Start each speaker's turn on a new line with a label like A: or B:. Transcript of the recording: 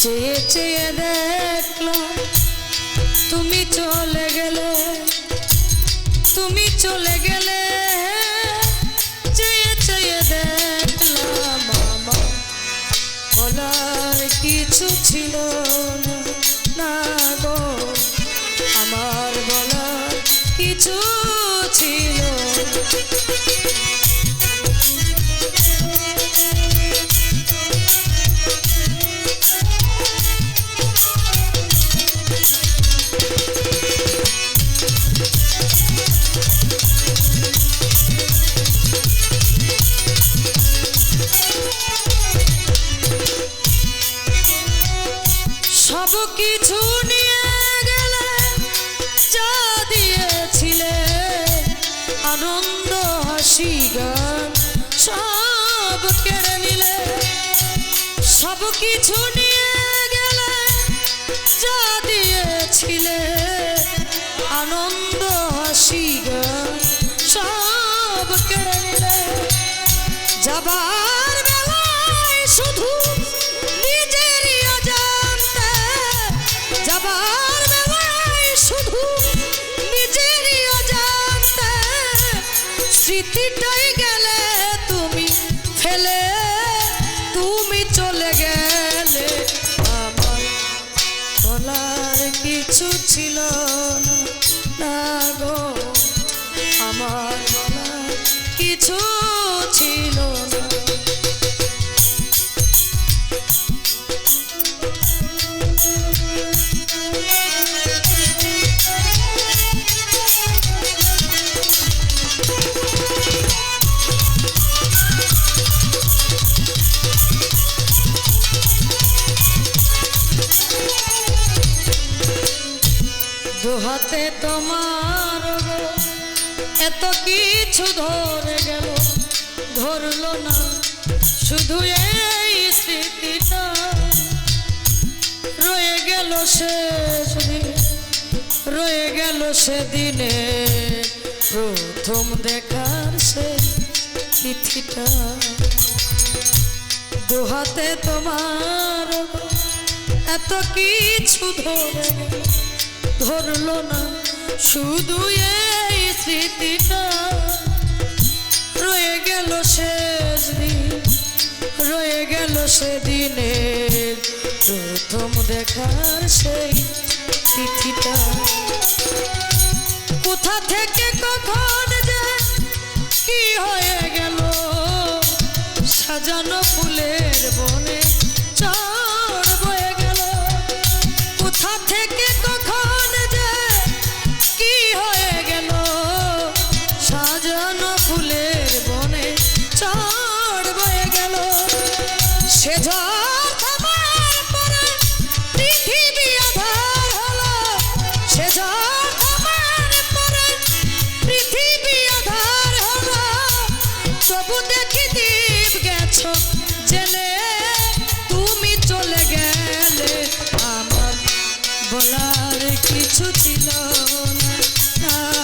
A: চেয়ে চেয়ে দেখল, তুমি চলে গেলে, তুমি চলে গেলে, চেয়ে চেয়ে দেখলাম আমার বলার কিছু ছিল না না গো, আমার বলার কিছু ছিল সব কিছু নিয়ে গেলে যা দিয়েছিলে, আনন্দ, হাসি সব কেড়ে নিলে। যাবার বেলায় শুধু নিজেরই অজান্তে, যাবার বেলায় শুধু নিজেরই অজান্তে, স্মৃতিটাই গেলে তুমি ফেলে কিছু ছিল না। গো আমার কিছু ছিল না। দুহাতে তোমার এত কিছু ধরে গেল, ধরলো না। শুধু এই স্মৃতিটা রয়ে গেল দিন রয়ে গেল সেদিনে। প্রথম দেখার সে তিথিটা দুহাতে তোমার এত কিছু ধরে ধরলো না। শুধু এই স্মৃতিটা রয়ে গেল শেষ দিন রয়ে গেল সেদিনের প্রথম দেখার সেই তিথিটা। বলার কিছু ছিল না।